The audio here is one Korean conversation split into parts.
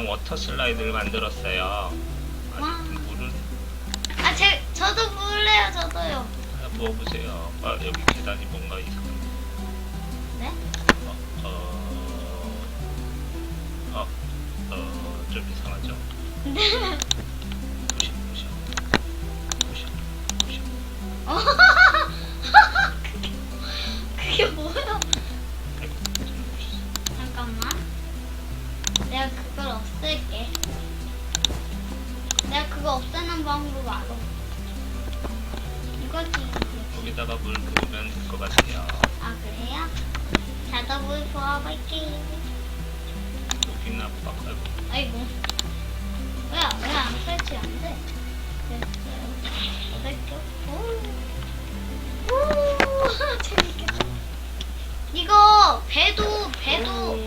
금방 워터 슬라이드를 만들었어요. 와. 아직 물을 아, 제, 저도 몰래요, 저도요. 하나 부어보세요. 아, 여기 계단이 뭔가 이상한데. 네? 어, 어, 어, 어, 좀 이상하죠? 보셔, 보셔. 보셔, 보셔. 어? 없애는 방법 알아. 이거지. 거기다가 물 부으면 될 것 같아요. 아, 그래요? 자도 물 부어볼게. 여기는 아빠 아이고. 아이고. 왜, 왜안 설치 안 돼? 됐어요. 오, 재밌겠다. 이거 배도, 배도.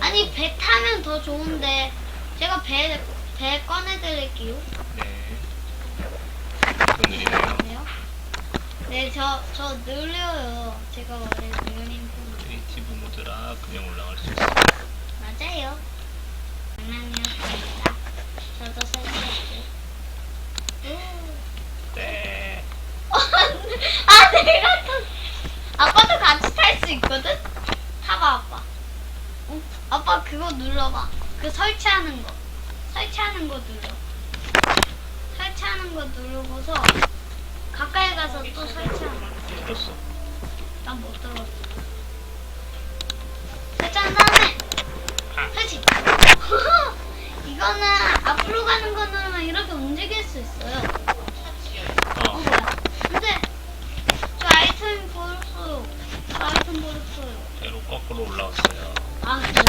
아니, 배 타면 더 좋은데. 제가 배, 배 꺼내드릴게요. 네. 좀 느리네요. 네, 저, 저 느려요. 제가 원래 느린 편. 크리에이티브 모드라 그냥 올라갈 수 있어요. 맞아요. 장난이었습니다. 저도 설치할게요. 오. 네. 아, 내가 탔. 아빠도 같이 탈 수 있거든? 타봐, 아빠. 어? 아빠 그거 눌러봐. 그 설치하는 거. 설치하는 거 눌러. 설치하는 거 누르고서 가까이 가서 또 설치하는 거. 들었어. 난 못 들었어. 설치한 다음에 아. 설치. 이거는 앞으로 가는 거 누르면 이렇게 움직일 수 있어요. 어, 어. 뭐야? 근데 저 아이템 버렸어요. 저 아이템 버렸어요. 배로 거꾸로 올라왔어요. 아 그래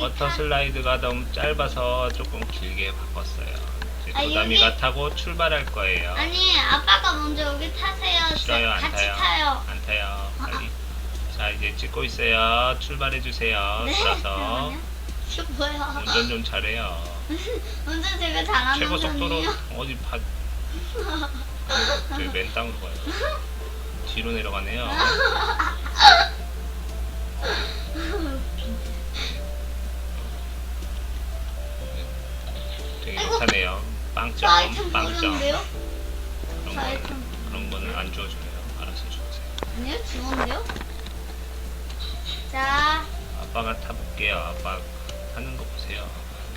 워터 타- 슬라이드가 너무 짧아서 조금 길게 바꿨어요. 이제 아, 도담이가 여기- 타고 출발할 거예요. 아니 아빠가 먼저 여기 타세요. 싫어요, 안 같이 타요. 타요. 안 타요. 빨리. 자 이제 찍고 있어요. 출발해 주세요. 네. 돌아서 잠깐만요. 이거 뭐야? 운전 좀 잘해요. 운전 제가 잘하는 최고 속도로 편이에요. 어디 봐. 저기 맨 땅으로 가요. 뒤로 내려가네요. 빵점, 아이템 빵점. 버렸는데요? 그런 저 거 아이템 그런 거는 안 주워줘요. 알아서 주세요. 아니요 주웠는데요? 자 아빠가 타볼게요. 아빠 하는 거 보세요.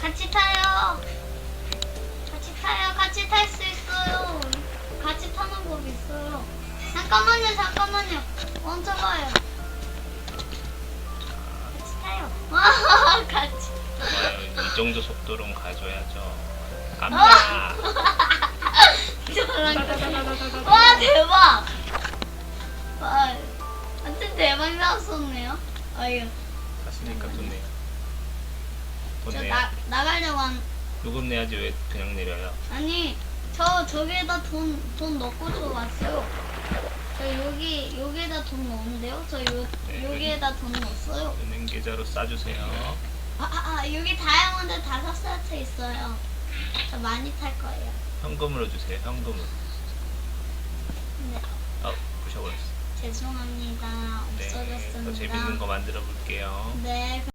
같이 타요. 같이 타요. 같이 탈 수 있어요. 같이 타는 법 있어요. 잠깐만요, 잠깐만요. 멈춰봐요. 같이 타요. 와, 같이. 이 정도 속도로는 가줘야죠. 저랑 와, 대박. 와, 완전 대박 나왔었네요. 아유, 갔으니까 돈 내요. 돈 저 내요. 나, 나가려고 한, 요금 내야지 왜 그냥 내려요? 아니, 저 저기에다 돈, 돈 넣고 저 왔어요. 저 여기, 여기에다 돈 넣었는데요? 저 요, 네, 여기에다 돈 넣었어요. 은행 계좌로 싸주세요. 아, 아, 아, 여기 다이아몬드 다섯 세트 있어요. 저 많이 탈 거예요. 현금으로 주세요. 현금으로. 네, 어, 부셔버렸어. 죄송합니다. 네, 없어졌습니다. 더 재밌는 거 만들어 볼게요. 네.